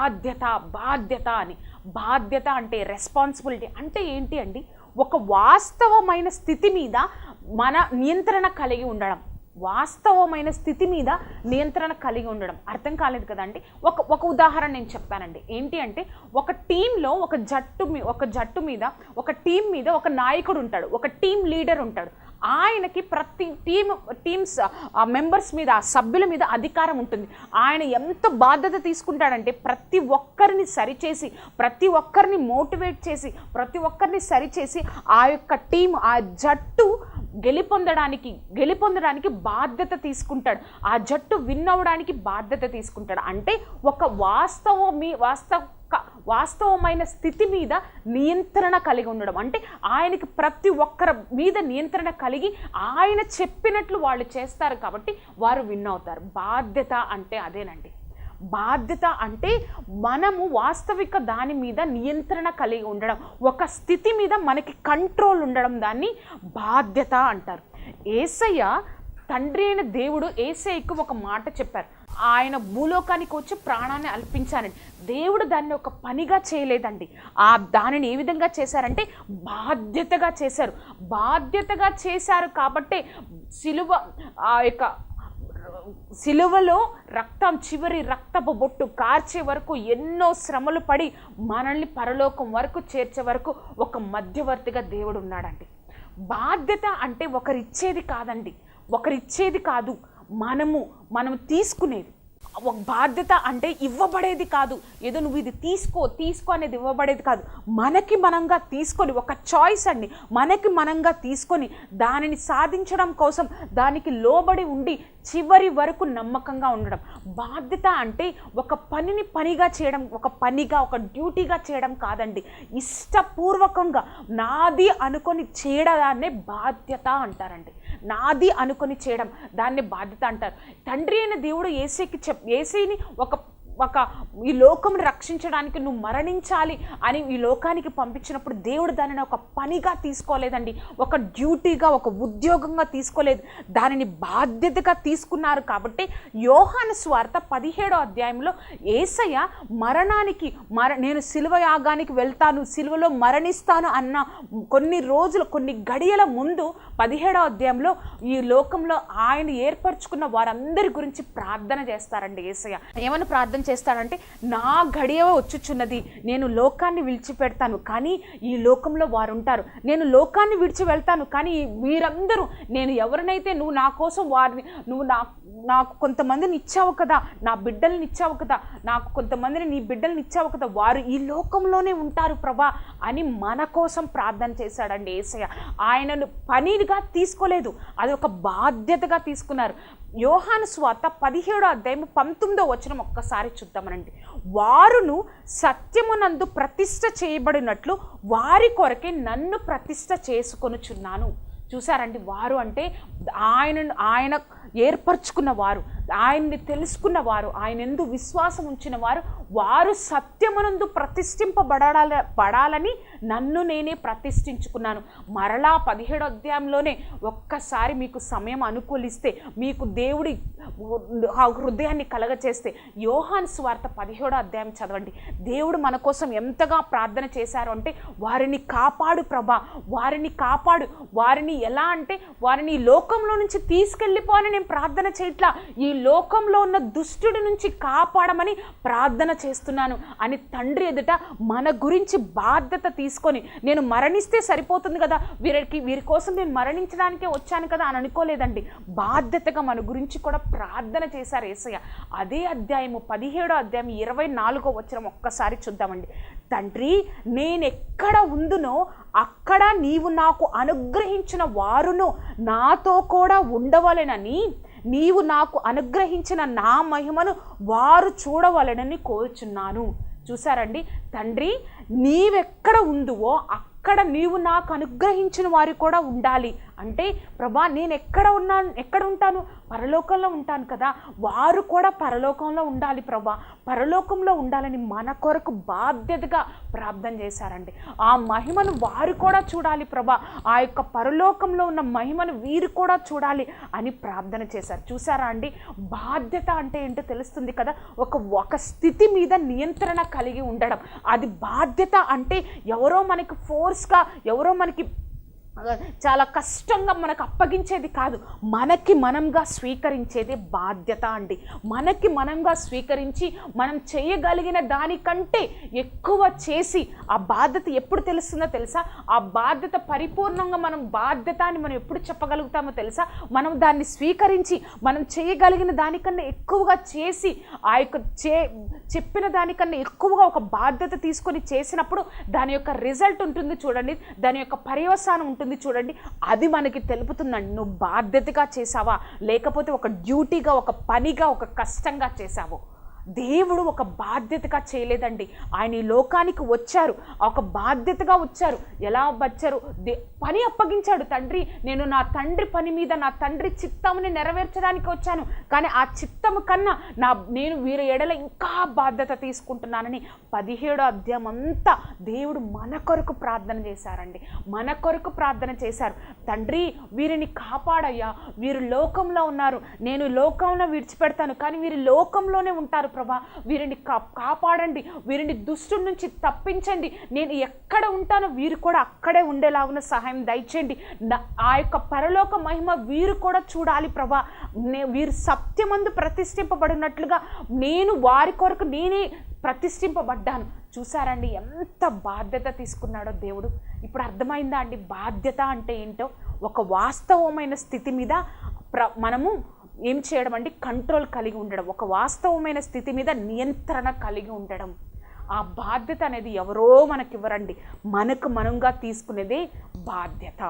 బాధ్యత బాధ్యత అని. బాధ్యత అంటే రెస్పాన్సిబిలిటీ అంటే ఏంటి అండి? ఒక వాస్తవమైన స్థితి మీద మన నియంత్రణ కలిగి ఉండడం. వాస్తవమైన స్థితి మీద నియంత్రణ కలిగి ఉండడం. అర్థం కాలేదు కదండి ఒక ఒక ఉదాహరణ నేను చెప్తానండి. ఏంటి అంటే ఒక టీంలో ఒక జట్టు మీ ఒక జట్టు మీద ఒక టీం మీద ఒక నాయకుడు ఉంటాడు. ఒక టీం లీడర్ ఉంటాడు. ఆయనకి ప్రతి టీమ్ టీమ్స్ ఆ మెంబర్స్ మీద ఆ సభ్యుల మీద అధికారం ఉంటుంది. ఆయన ఎంత బాధ్యత తీసుకుంటాడంటే ప్రతి ఒక్కరిని సరిచేసి ప్రతి ఒక్కరిని మోటివేట్ చేసి ప్రతి ఒక్కరిని సరిచేసి ఆ యొక్క టీం ఆ జట్టు గెలిపొందడానికి గెలిపొందడానికి బాధ్యత తీసుకుంటాడు. ఆ జట్టు విన్ అవ్వడానికి బాధ్యత తీసుకుంటాడు. అంటే ఒక వాస్తవ మీ వాస్తవ వాస్తవమైన స్థితి మీద నియంత్రణ కలిగి ఉండడం. అంటే ఆయనకి ప్రతి ఒక్కరి మీద నియంత్రణ కలిగి ఆయన చెప్పినట్లు వాళ్ళు చేస్తారు కాబట్టి వారు విన్ అవుతారు. బాధ్యత అంటే అదేనండి. బాధ్యత అంటే మనము వాస్తవిక దాని మీద నియంత్రణ కలిగి ఉండడం. ఒక స్థితి మీద మనకి కంట్రోల్ ఉండడం దాన్ని బాధ్యత అంటారు. ఏసయ్య తండ్రి అయిన దేవుడు ఏసయ్యకు ఒక మాట చెప్పారు. ఆయన భూలోకానికి వచ్చి ప్రాణాన్ని అల్పించానండి దేవుడు దాన్ని ఒక పనిగా చేయలేదండి. ఆ దానిని ఏ విధంగా చేశారంటే బాధ్యతగా చేశారు. బాధ్యతగా చేశారు కాబట్టి సిలువ ఆ యొక్క సిలువలో రక్తం చివరి రక్తపు బొట్టు కార్చే వరకు ఎన్నో శ్రమలు పడి మనల్ని పరలోకం వరకు చేర్చే వరకు ఒక మధ్యవర్తిగా దేవుడు ఉన్నాడండి. బాధ్యత అంటే ఒకరిచ్చేది కాదండి. ఒకరిచ్చేది కాదు. మనము మనం తీసుకునేది. ఒక బాధ్యత అంటే ఇవ్వబడేది కాదు. ఏదో నువ్వు ఇది తీసుకో తీసుకో అనేది ఇవ్వబడేది కాదు. మనకి మనంగా తీసుకొని ఒక చాయిస్ అండి. మనకి మనంగా తీసుకొని దానిని సాధించడం కోసం దానికి లోబడి ఉండి చివరి వరకు నమ్మకంగా ఉండడం. బాధ్యత అంటే ఒక పనిని పనిగా చేయడం ఒక పనిగా ఒక డ్యూటీగా చేయడం కాదండి. ఇష్టపూర్వకంగా నాది అనుకొని చేయడాన్నే బాధ్యత అంటారండి. నాది అనుకొని చేయడం దాన్ని బాధ్యత అంటారు. తండ్రి అయిన దేవుడు ఏసీకి చెప్ ఏసీని ఒక ఒక ఈ లోకంను రక్షించడానికి నువ్వు మరణించాలి అని ఈ లోకానికి పంపించినప్పుడు దేవుడు దానిని ఒక పనిగా తీసుకోలేదండి. ఒక డ్యూటీగా ఒక ఉద్యోగంగా తీసుకోలేదు. దానిని బాధ్యతగా తీసుకున్నారు కాబట్టి యోహాను స్వార్థ పదిహేడో అధ్యాయంలో ఏసయ్య మరణానికి మర నేను సిలువ యాగానికి వెళ్తాను సిలువలో మరణిస్తాను అన్న కొన్ని రోజులు కొన్ని గడియల ముందు పదిహేడో అధ్యాయంలో ఈ లోకంలో ఆయన ఏర్పరచుకున్న వారందరి గురించి ప్రార్థన చేస్తారండి ఏసయ్య. ఏమని ప్రార్థన చేస్తాడంటే నా గడియ వచ్చుచున్నది. నేను లోకాన్ని విడిచిపెడతాను. కానీ ఈ లోకంలో వారు ఉంటారు నేను లోకాన్ని విడిచి వెళ్తాను. కానీ మీరందరూ నేను ఎవరినైతే నువ్వు నా కోసం వారిని నువ్వు నా నాకు కొంతమందిని ఇచ్చావు కదా నా బిడ్డల్ని ఇచ్చావు కదా నాకు కొంతమందిని నీ బిడ్డల్ని ఇచ్చావు కదా వారు ఈ లోకంలోనే ఉంటారు ప్రభా అని మన కోసం ప్రార్థన చేశాడండి ఏసయ్య. ఆయనను పనిగా తీసుకోలేదు. అది ఒక బాధ్యతగా తీసుకున్నారు. యోహాను స్వార్త పదిహేడో అధ్యాయం పంతొమ్మిదో వచనం ఒక్కసారి చూద్దామనండి. వారును సత్యమునందు ప్రతిష్ట చేయబడినట్లు వారి కొరకే నన్ను ప్రతిష్ట చేసుకొనుచున్నాను. చూసారండి వారు అంటే ఆయన ఆయన ఏర్పరచుకున్న వారు. ఆయన్ని తెలుసుకున్న వారు ఆయన ఎందు విశ్వాసం ఉంచిన వారు వారు సత్యమునందు ప్రతిష్ఠింపబడాల పడాలని నన్ను నేనే ప్రతిష్ఠించుకున్నాను. మరలా పదిహేడు అధ్యాయంలోనే ఒక్కసారి మీకు సమయం అనుకూలిస్తే మీకు దేవుడి ఆ హృదయాన్ని కలగచేస్తే యోహాన్ స్వార్త పదిహేడో అధ్యాయం చదవండి. దేవుడు మన కోసం ఎంతగా ప్రార్థన చేశారు అంటే వారిని కాపాడు ప్రభా వారిని కాపాడు వారిని ఎలా అంటే వారిని ఈ లోకంలో నుంచి తీసుకెళ్ళిపోవాలని నేను ప్రార్థన చేయట్లా ఈ లోకంలో ఉన్న దుష్టుడి నుంచి కాపాడమని ప్రార్థన చేస్తున్నాను. అని తండ్రి ఎదుట మన గురించి బాధ్యత తీసుకొని నేను మరణిస్తే సరిపోతుంది కదా? వీరికి వీరి కోసం నేను మరణించడానికే వచ్చాను కదా అని అనుకోలేదండి. బాధ్యతగా మన గురించి కూడా ప్రార్థన చేశారు ఏసయ్య. అదే అధ్యాయము పదిహేడో అధ్యాయం ఇరవై నాలుగో వచ్చిన ఒక్కసారి చూద్దామండి. తండ్రి నేను ఎక్కడ ఉందునో అక్కడ నీవు నాకు అనుగ్రహించిన వారును నాతో కూడా ఉండవలెనని నీవు నాకు అనుగ్రహించిన నా మహిమను వారు చూడవలనని కోరుచున్నాను. చూసారండి తండ్రి నీవెక్కడ ఉందువో అక్కడ నీవు నాకు అనుగ్రహించిన వారు కూడా ఉండాలి. అంటే ప్రభా నేను ఎక్కడ ఉన్నాను ఎక్కడ ఉంటాను? పరలోకంలో ఉంటాను కదా. వారు కూడా పరలోకంలో ఉండాలి ప్రభా. పరలోకంలో ఉండాలని మన కొరకు బాధ్యతగా ప్రార్థన చేశారండి. ఆ మహిమను వారు కూడా చూడాలి ప్రభా. ఆ యొక్క పరలోకంలో ఉన్న మహిమను వీరు కూడా చూడాలి అని ప్రార్థన చేశారు. చూసారా అండి? బాధ్యత అంటే ఏంటో తెలుస్తుంది కదా. ఒక ఒక స్థితి మీద నియంత్రణ కలిగి ఉండడం. అది బాధ్యత అంటే ఎవరో మనకి ఫోర్స్గా ఎవరో మనకి చాలా కష్టంగా మనకు అప్పగించేది కాదు. మనకి మనంగా స్వీకరించేది బాధ్యత అండి. మనకి మనంగా స్వీకరించి మనం చేయగలిగిన దానికంటే ఎక్కువ చేసి ఆ బాధ్యత ఎప్పుడు తెలుస్తుందో తెలుసా? ఆ బాధ్యత పరిపూర్ణంగా మనం బాధ్యత అని మనం ఎప్పుడు చెప్పగలుగుతామో తెలుసా? మనం దాన్ని స్వీకరించి మనం చేయగలిగిన దానికన్నా ఎక్కువగా చేసి ఆ యొక్క చే చెప్పిన దానికన్నా ఎక్కువగా ఒక బాధ్యత తీసుకొని చేసినప్పుడు దాని యొక్క రిజల్ట్ ఉంటుంది చూడండి. దాని యొక్క పర్యవసానం ఉంటుంది. చూడండి. అది మనకి తెలుపుతుందండి నువ్వు బాధ్యతగా చేసావా లేకపోతే ఒక డ్యూటీగా ఒక పనిగా ఒక కష్టంగా చేసావో దేవుడు ఒక బాధ్యతగా చేయలేదండి. ఆయన ఈ లోకానికి వచ్చారు. ఒక బాధ్యతగా వచ్చారు. ఎలా వచ్చారు? దే పని అప్పగించాడు తండ్రి. నేను నా తండ్రి పని మీద నా తండ్రి చిత్తముని నెరవేర్చడానికి వచ్చాను. కానీ ఆ చిత్తము కన్నా నా నేను వీరి ఎడల ఇంకా బాధ్యత తీసుకుంటున్నానని పదిహేడో అధ్యాయం అంతా దేవుడు మన కొరకు ప్రార్థన చేశారండి. మన కొరకు ప్రార్థన చేశారు. తండ్రి వీరిని కాపాడయ్యా. వీరు లోకంలో ఉన్నారు. నేను లోకంలో విడిచిపెడతాను. కానీ వీరు లోకంలోనే ఉంటారు. ప్రభా వీరిని కా కాపాడండి వీరిని దుష్టుడి నుంచి తప్పించండి. నేను ఎక్కడ ఉంటానో వీరు కూడా అక్కడే ఉండేలాగున సహాయం దయచేయండి. నా- ఆ యొక్క పరలోక మహిమ వీరు కూడా చూడాలి ప్రభా. నే వీరు సత్యమందు ప్రతిష్ఠింపబడినట్లుగా నేను వారి కొరకు నేనే ప్రతిష్ఠింపబడ్డాను. చూసారండి ఎంత బాధ్యత తీసుకున్నాడో దేవుడు. ఇప్పుడు అర్థమైందా అండి? బాధ్యత అంటే ఏంటో? ఒక వాస్తవమైన స్థితి మీద ప్ర మనము ఏం చేయడం అంటే కంట్రోల్ కలిగి ఉండడం ఒక వాస్తవమైన స్థితి మీద నియంత్రణ కలిగి ఉండడం. ఆ బాధ్యత అనేది ఎవరో మనకి ఇవ్వరండి మనకు మనంగా తీసుకునేదే బాధ్యత.